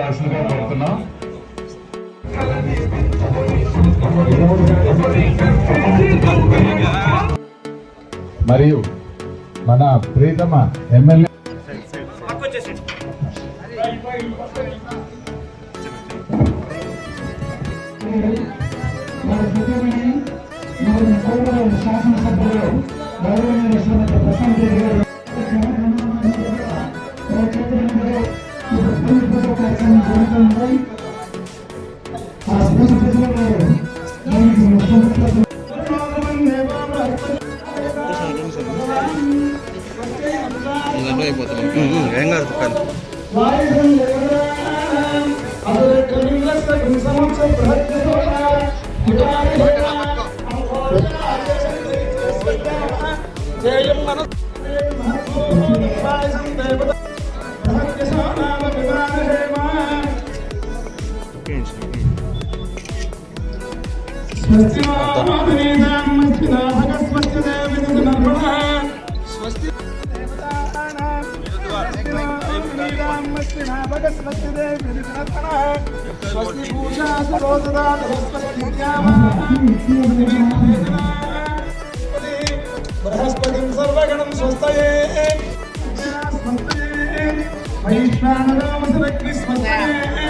కావాల్సిందిగా కోరుతున్నాం. మరియు మన ప్రీతమ ఎమ్మెల్యే శాసనసభ్యులు గౌరవనీయ శ్రీమతి ప్రశాంత్ రెడ్డి గారు ఏం కాదు కానీ స్వస్తి స్వస్తి స్వస్తి పూజా సరోజదా బృహస్పతి సర్వగణం స్వస్తయే వైశ్వానరామసరగ్ని స్వస్తయే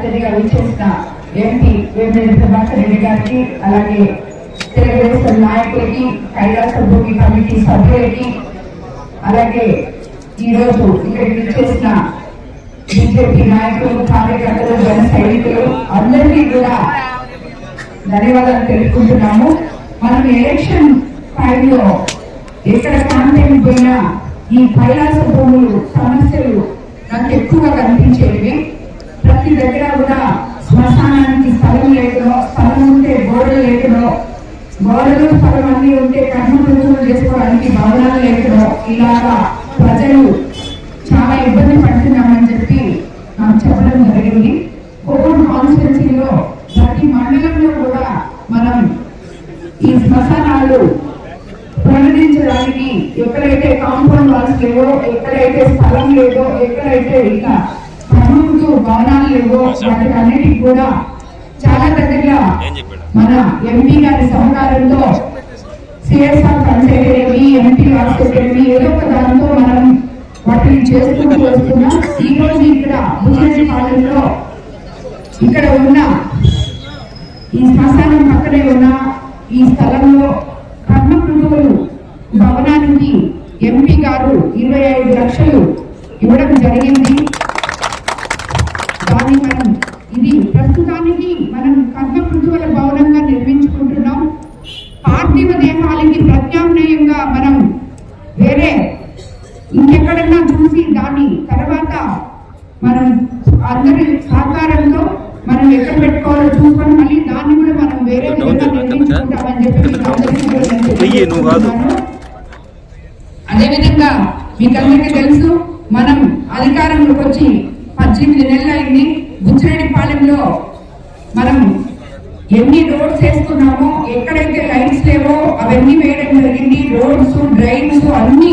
అతిథిగా విచ్చేసిన ఎంపీ వేమిరెడ్డి ప్రభాకర్ రెడ్డి గారికి అలాగే తెలుగుదేశం నాయకులకి కైలాస భూమి కమిటీ సభ్యులకి అలాగే ఈరోజు ఇక్కడికి విచ్చేసిన బీజేపీ నాయకులు కార్యకర్తలు జన సైనికులు అందరికీ కూడా ధన్యవాదాలు తెలుపుకుంటున్నాము. మనం ఎలక్షన్ టైంలో ఎక్కడ క్యాంపెయిన్ పోయినా ఈ కైలాస భూములు సమస్యలు నాకు ఎక్కువగా కనిపించేవి ఇంటి దగ్గర కూడా శ్మశానానికి స్థలం లేకనో స్థలం ఉంటే గోడలు లేకనో గోడలు స్థలం అన్ని ఉంటే కర్మ పూజలు చేసుకోవడానికి భవనాలు లేకనో ఇలాగా ప్రజలు చాలా ఇబ్బంది పడుతున్నామని చెప్పి నాకు చెప్పడం జరిగింది. కోవూరు కాన్స్టిట్యున్సీలో ప్రతి మండలంలో కూడా మనం ఈ శ్మశానాలు ప్రకటించడానికి ఎక్కడైతే కాంపౌండ్ వాల్స్ లేవో ఎక్కడైతే స్థలం లేదో ఎక్కడైతే ఇంకా భవనాలు లేవో అన్నిటికి కూడా చాలా దగ్గర మన ఎంపీ గారి సహకారంతో సిఎస్ఆర్ ఫండ్స్ అయితేనేమి ఎంపీ అయితేనేమి ఏదో ఒక దాంతో మనం వాటిని చేసుకుంటూ వస్తున్నాం ఈ రోజు ఇక్కడ పాలనలో ఇక్కడ ఉన్న ఈ శ్మశానం పక్కనే ఉన్న ఈ స్థలంలో కర్మ మృదువులు భవనానికి ఎంపీ గారు ఇరవై ఐదు లక్షలు ఇవ్వడం జరిగింది దాన్ని మనం ఇది ప్రస్తుతానికి మనం కర్మ మృదువుల భవనంగా నిర్మించుకుంటున్నాం. పార్థివ దేహాలకి ప్రత్యామ్నాయంగా మనం వేరే ఇంకెక్కడన్నా చూసి దాన్ని తర్వాత మనం అందరి సహకారంతో మనం ఎక్కడ పెట్టుకోవాలో చూసుకొని మళ్ళీ దాన్ని కూడా మనం వేరే విధంగా నిర్మించుకుంటామని చెప్పి. అదేవిధంగా మీకు అందరికీ తెలుసు మనం అధికారంలోకి వచ్చి పద్దెనిమిది నెలలు అయింది. బుచ్చిరెడ్డిపాలెంలో మనం ఎన్ని రోడ్స్ వేస్తున్నామో ఎక్కడైతే లైట్స్ లేవో అవన్నీ వేయడం జరిగింది. రోడ్స్ డ్రైన్స్ అన్ని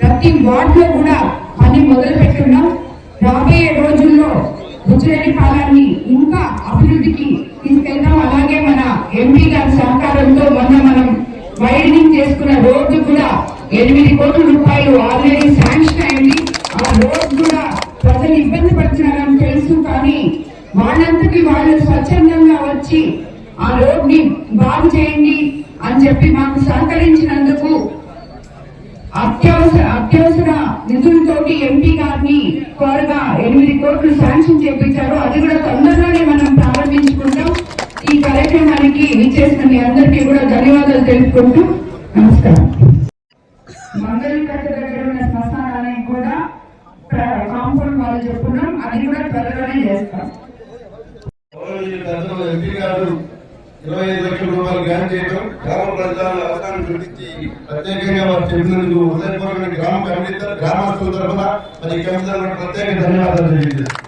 ప్రతి వార్డ్లో కూడా పని మొదలు పెట్టున్నాం రాబోయే రోజుల్లో బుచ్చిరెడ్డిపాలెంని ఇంకా అభివృద్ధికి తీసుకెళ్తాం అలాగే మన ఎంపీ గారి సహకారంతో మొన్న మనం వైడనింగ్ చేసుకున్న రోడ్డు కూడా ఎనిమిది కోట్ల రూపాయలు ఆల్రెడీ శాంక్షన్ అయింది. ఆ రోడ్ ప్రజలు ఇబ్బంది పడుతున్నారని తెలుసు కానీ వాళ్ళంతకి వాళ్ళు స్వచ్ఛందంగా వచ్చి ఆ రోడ్ని బాగు చేయండి అని చెప్పి మాకు సహకరించినందుకు అత్యవసర అత్యవసర నిధులతోటి ఎంపీ ఎంపీ గారిని త్వరగా ఎనిమిది కోట్లు శాంక్షన్ చేపించారు. అది కూడా తొందరలోనే మనం ప్రారంభించుకుంటాం. ఈ కార్యక్రమానికి విచ్చేసిన మీ అందరికీ కూడా ధన్యవాదాలు తెలుపుకుంటూ నమస్కారం మంగళకట్ట దగ్గర ఉన్న శ్మశానానికి కూడా కాంపౌండ్ చెప్పుకున్నాం. అది కూడా త్వరలోనే చేస్తాం. ఎంపీ గారు ఇరవై ఐదు లక్షల రూపాయలు గ్రాంట్ చేయడం గ్రామ ప్రజల అవసరాన్ని గురించి ప్రత్యేకంగా వారు చెప్పినందుకు ఉదయపూర్వక గ్రామ కమిటీ గ్రామస్తుల తరఫున మరి ఈ ప్రత్యేక ధన్యవాదాలు తెలియజేస్తాను